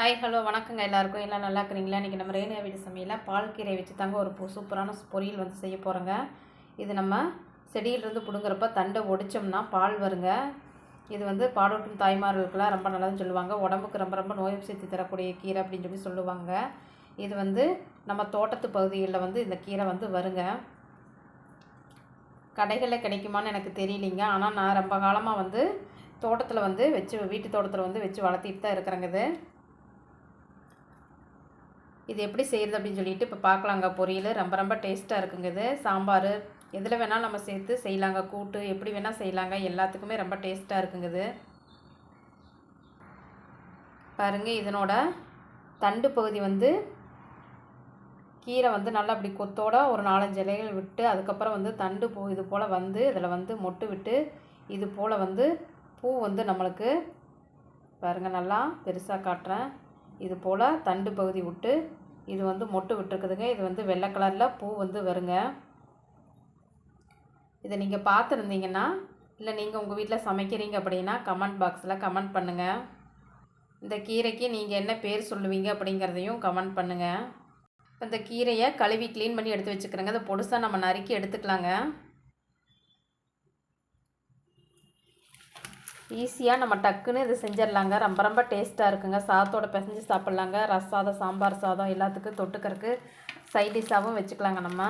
Hi hello வணக்கங்க எல்லாருக்கும். எல்லாம் நல்லா இருக்கிறீங்களா? இன்றைக்கி நம்ம ரேணியா வீடு சமையலில் பால் கீரை வச்சு தாங்க ஒரு சூப்பரான பொரியல் வந்து செய்ய போகிறோங்க இது நம்ம செடியிலிருந்து பிடுங்குறப்ப தண்டை ஒடிச்சோம்னா பால் வருங்க. இது வந்து பாடூட்டும் தாய்மார்களுக்கெல்லாம் ரொம்ப நல்லதுன்னு சொல்லுவாங்க. உடம்புக்கு ரொம்ப ரொம்ப நோய் சேர்த்து தரக்கூடிய கீரை அப்படின்னு சொல்லி சொல்லுவாங்க. இது வந்து நம்ம தோட்டத்து பகுதிகளில் வந்து இந்த கீரை வந்து வருங்க. கடைகளில் கிடைக்குமான்னு எனக்கு தெரியலிங்க. ஆனால் நான் ரொம்ப காலமாக வந்து தோட்டத்தில் வந்து வச்சு வீட்டு தோட்டத்தில் வந்து வச்சு வளர்த்திட்டு தான் இருக்கிறேங்க இது. இது எப்படி செய்கிறது அப்படின்னு சொல்லிட்டு இப்போ பார்க்கலாங்க பொரியல் ரொம்ப ரொம்ப டேஸ்ட்டாக இருக்குங்க இது. சாம்பார் எதில் வேணால் நம்ம சேர்த்து செய்யலாங்க. கூட்டு எப்படி வேணால் செய்யலாங்க. எல்லாத்துக்குமே ரொம்ப டேஸ்ட்டாக இருக்குங்க இது. பாருங்கள் இதனோட தண்டு பகுதி வந்து கீரை வந்து நல்லா அப்படி கொத்தோட ஒரு நாலஞ்சு இலைகள் விட்டு அதுக்கப்புறம் வந்து தண்டு பூ இது போல் வந்து இதில் வந்து மொட்டு விட்டு இது போல் வந்து பூ வந்து நம்மளுக்கு பாருங்கள் நல்லா பெருசாக காட்டுறேன். இது போல் தண்டு பகுதி விட்டு இது வந்து மொட்டு விட்டுருக்குதுங்க. இது வந்து வெள்ளை கலரில் பூ வந்து வருங்க. இதை நீங்கள் பார்த்துருந்தீங்கன்னா இல்லை நீங்கள் உங்கள் வீட்டில் சமைக்கிறீங்க அப்படின்னா கமெண்ட் பாக்ஸில் கமெண்ட் பண்ணுங்கள் இந்த கீரைக்கு நீங்கள் என்ன பேர் சொல்லுவீங்க அப்படிங்கிறதையும் கமெண்ட் பண்ணுங்கள் இப்போ இந்த கீரையை கழுவி க்ளீன் பண்ணி எடுத்து வச்சுக்கிறேங்க. அதை பொடுசாக நம்ம நறுக்கி எடுத்துக்கலாங்க. ஈஸியாக நம்ம டக்குன்னு இது செஞ்சிடலாங்க. ரொம்ப ரொம்ப டேஸ்ட்டாக இருக்குங்க. சாதத்தோட பிசைஞ்சு சாப்பிட்லாங்க. ரசாதம் சாதம் சாம்பார் சாதம் எல்லாத்துக்கும் தொட்டுக்கிறதுக்கு சைட் டிஷ்ஷாகவும் வச்சுக்கலாங்க நம்ம.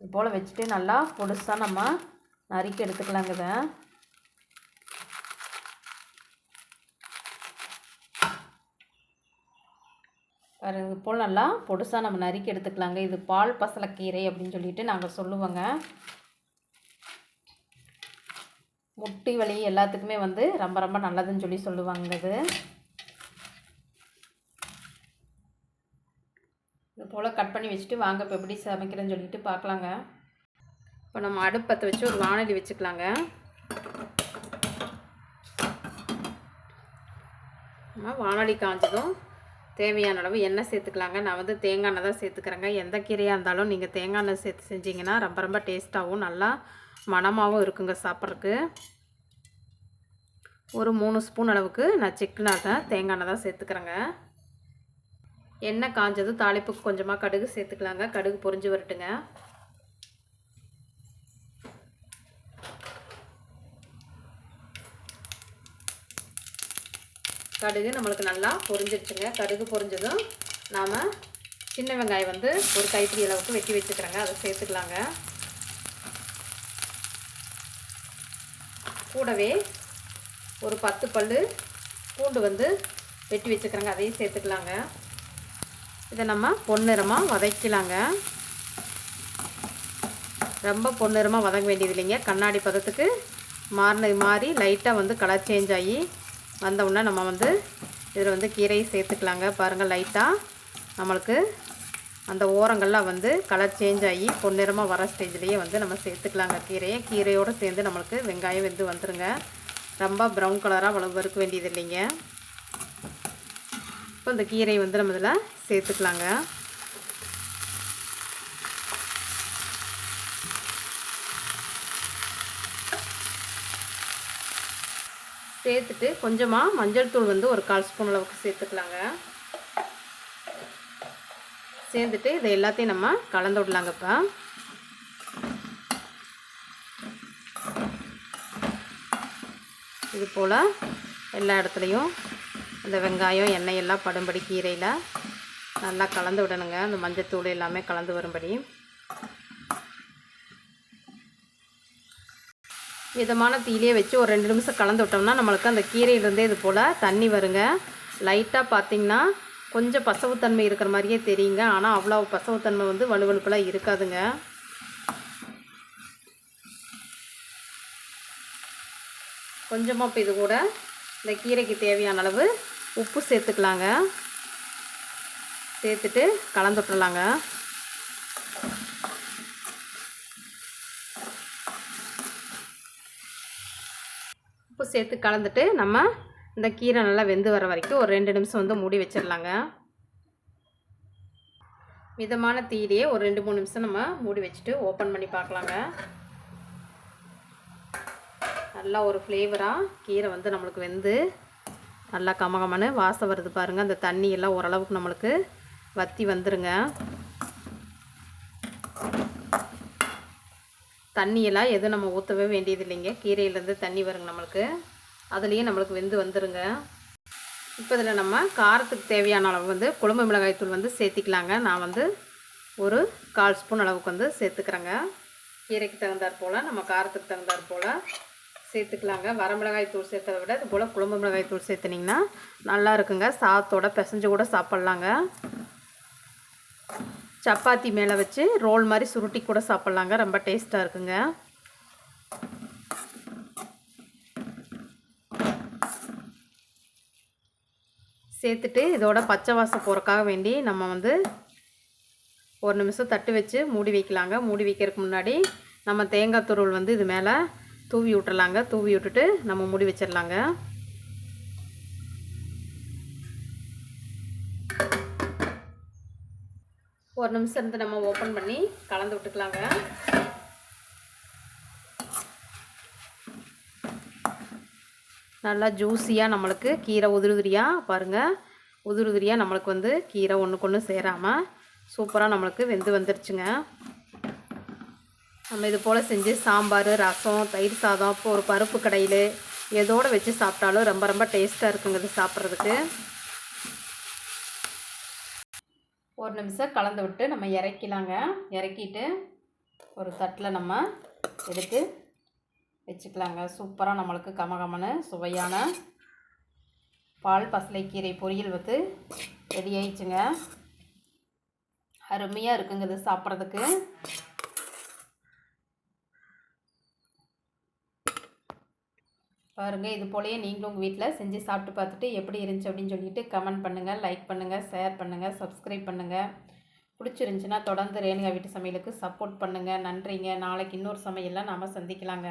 இது போல் வச்சுட்டு நல்லா பொடுசாக நம்ம நறுக்கி எடுத்துக்கலாங்க இதை. இது போல் நல்லா பொடுசாக நம்ம நறுக்கி எடுத்துக்கலாங்க. இது பால் பசலக்கீரை அப்படின்னு சொல்லிட்டு நாங்கள் சொல்லுவோங்க. முட்டி வலி எல்லாத்துக்குமே வந்து ரொம்ப ரொம்ப நல்லதுன்னு சொல்லி சொல்லுவாங்க இது இது போல் கட் பண்ணி வச்சுட்டு வாங்க இப்போ எப்படி சமைக்கிறேன்னு சொல்லிட்டு பார்க்கலாங்க. இப்போ நம்ம அடுப்பத்தை வச்சு ஒரு வானொலி வச்சுக்கலாங்க. நம்ம வானொலி காஞ்சதும் தேவையான அளவு எண்ணெய் சேர்த்துக்கலாங்க. நான் வந்து தேங்காய் எண்ணெய் தான் சேர்த்துக்கிறேங்க. எந்த கீரையாக இருந்தாலும் நீங்கள் தேங்காய் எண்ணெய் சேர்த்து செஞ்சீங்கன்னா ரொம்ப ரொம்ப டேஸ்ட்டாகவும் நல்லா மணமாகவும் இருக்குங்க சாப்பிட்றதுக்கு. ஒரு மூணு ஸ்பூன் அளவுக்கு நான் செக்குனாக தேங்காய் எண்ணெய் தான் சேர்த்துக்கிறேங்க. எண்ணெய் காஞ்சது தாளிப்புக்கு கொஞ்சமாக கடுகு சேர்த்துக்கலாங்க. கடுகு பொறிஞ்சு வரட்டுங்க. கடுகு நம்மளுக்கு நல்லா பொரிஞ்சிடுச்சுங்க. கடுகு பொரிஞ்சதும் நாம் சின்ன வெங்காயம் வந்து ஒரு கைப்பிடி அளவுக்கு வெட்டி வச்சுக்கிறேங்க. அதை சேர்த்துக்கலாங்க. கூடவே ஒரு பத்து பல் பூண்டு வந்து வெட்டி வச்சுக்கிறேங்க. அதையும் சேர்த்துக்கலாங்க. இதை நம்ம பொன்னிறமாக வதக்கலாங்க. ரொம்ப பொன்னிறமாக வதங்க வேண்டியது இல்லைங்க. கண்ணாடி பதத்துக்கு மாறின மாதிரி லைட்டாக வந்து கலர் சேஞ்ச் ஆகி வந்தவுடனே நம்ம வந்து இதில் வந்து கீரையை சேர்த்துக்கலாங்க. பாருங்கள் லைட்டாக நம்மளுக்கு அந்த ஓரங்கள்லாம் வந்து கலர் சேஞ்ச் ஆகி பொன்னிறமாக வர ஸ்டேஜ்லேயே வந்து நம்ம சேர்த்துக்கலாங்க கீரையை. கீரையோடு சேர்ந்து நம்மளுக்கு வெங்காயம் வெந்து வந்துருங்க. ரொம்ப ப்ரௌன் கலராக வள வறுக்க வேண்டியது இல்லைங்க. இப்போ இந்த கீரையை வந்து நம்ம இதில் சேர்த்துக்கலாங்க. சேர்த்துட்டு கொஞ்சமாக மஞ்சள் தூள் வந்து ஒரு கால் ஸ்பூன் அளவுக்கு சேர்த்துக்கலாங்க. சேர்ந்துட்டு இதை எல்லாத்தையும் நம்ம கலந்து விடலாங்க இப்போ இது போல் எல்லா இடத்துலையும் இந்த வெங்காயம் எண்ணெய் எல்லாம் படும்படி கீரையில் நல்லா கலந்து விடணுங்க. அந்த மஞ்சத்தூள் எல்லாமே கலந்து வரும்படி. மிதமான தீயிலே வச்சு ஒரு ரெண்டு நிமிஷம் கலந்து விட்டோம்னா நம்மளுக்கு அந்த கீரையிலேருந்தே இது போல் தண்ணி வருங்க. லைட்டாக பார்த்திங்கன்னா கொஞ்சம் பசவுத்தன்மை இருக்கிற மாதிரியே தெரியுங்க. ஆனால் அவ்வளோ பசவுத்தன்மை வந்து வலுவலுப்பெல்லாம் இருக்காதுங்க. கொஞ்சமாக இப்போ இது கூட இந்த கீரைக்கு தேவையான அளவு உப்பு சேர்த்துக்கலாங்க. சேர்த்துட்டு கலந்து விட்டுறலாங்க. உப்பு சேர்த்து கலந்துட்டு நம்ம இந்த கீரை நல்லா வெந்து வர வரைக்கும் ஒரு ரெண்டு நிமிஷம் வந்து மூடி வச்சிடலாங்க. மிதமான தீயிலேயே ஒரு ரெண்டு மூணு நிமிஷம் நம்ம மூடி வச்சுட்டு ஓப்பன் பண்ணி பார்க்கலாங்க. நல்லா ஒரு ஃப்ளேவராக கீரை வந்து நம்மளுக்கு வெந்து நல்லா கமகமனு வாசம் வருது பாருங்கள் அந்த தண்ணி எல்லாம் ஓரளவுக்கு நம்மளுக்கு வற்றி வந்துருங்க. தண்ணியெல்லாம் எதுவும் நம்ம ஊற்றவே வேண்டியது இல்லைங்க கீரையிலேருந்து தண்ணி வருங்க நம்மளுக்கு. அதுலேயே நம்மளுக்கு வெந்து வந்துடுங்க இப்போ இதில் நம்ம காரத்துக்கு தேவையான அளவு வந்து குழம்பு மிளகாய் தூள் வந்து சேர்த்திக்கலாங்க. நான் வந்து ஒரு கால் ஸ்பூன் அளவுக்கு வந்து சேர்த்துக்கிறேங்க. கீரைக்கு தகுந்தாற் போல் நம்ம காரத்துக்கு தகுந்தாற் போல் சேர்த்துக்கலாங்க. வரமிளகாய் தூள் சேர்த்ததை விட இது போல் குழம்பு மிளகாய் தூள் சேர்த்துனிங்கன்னா நல்லா இருக்குங்க. சாத்தோட பிசைஞ்சு கூட சாப்பிட்லாங்க. சப்பாத்தி மேலே வச்சு ரோல் மாதிரி சுருட்டி கூட சாப்பிட்லாங்க. ரொம்ப டேஸ்ட்டாக இருக்குங்க. சேர்த்துட்டு இதோட பச்சை வாசம் போகிறக்காக வேண்டி நம்ம வந்து ஒரு நிமிஷம் தட்டு வச்சு மூடி வைக்கலாங்க. மூடி வைக்கிறதுக்கு முன்னாடி நம்ம தேங்காய் துருள் வந்து இது மேலே தூவி விட்டுறலாங்க. தூவி விட்டுட்டு நம்ம மூடி வச்சிடலாங்க. ஒரு நிமிஷம் இருந்து நம்ம ஓப்பன் பண்ணி கலந்து விட்டுக்கலாங்க. நல்லா ஜூஸியாக நம்மளுக்கு கீரை உதிரி உதிரியாக பாருங்கள் உதிரி உதிரியாக நம்மளுக்கு வந்து கீரை ஒன்றுக்கு ஒன்று சேராமல் சூப்பராக நம்மளுக்கு வெந்து வந்துருச்சுங்க. நம்ம இது போல் செஞ்சு சாம்பார் ரசம் தயிர் சாதம் இப்போ ஒரு பருப்பு கடையில் எதோடு வச்சு சாப்பிட்டாலும் ரொம்ப ரொம்ப டேஸ்ட்டாக இருக்குங்க இது சாப்பிட்றதுக்கு. ஒரு நிமிஷம் கலந்து விட்டு நம்ம இறக்கிலாங்க. இறக்கிட்டு ஒரு தட்டில் நம்ம எடுத்து வச்சுக்கலாங்க. சூப்பராக நம்மளுக்கு கமகமனு சுவையான பால் பசலைக்கீரை பொரியல் வந்து ரெடி ஆயிடுச்சுங்க. அருமையாக இருக்குங்க இது சாப்பிட்றதுக்கு. பாருங்கள் இது போலயே நீங்களும் உங்கள் வீட்டில் செஞ்சு சாப்பிட்டு பார்த்துட்டு எப்படி இருந்துச்சு அப்படின்னு சொல்லிட்டு கமெண்ட் பண்ணுங்கள் லைக் பண்ணுங்கள் ஷேர் பண்ணுங்கள் சப்ஸ்கிரைப் பண்ணுங்கள் பிடிச்சிருந்துச்சின்னா தொடர்ந்து ரேணுகா வீட்டு சமையலுக்கு சப்போர்ட் பண்ணுங்கள் நன்றிங்க. நாளைக்கு இன்னொரு சமையல்லாம் நாம் சந்திக்கலாங்க.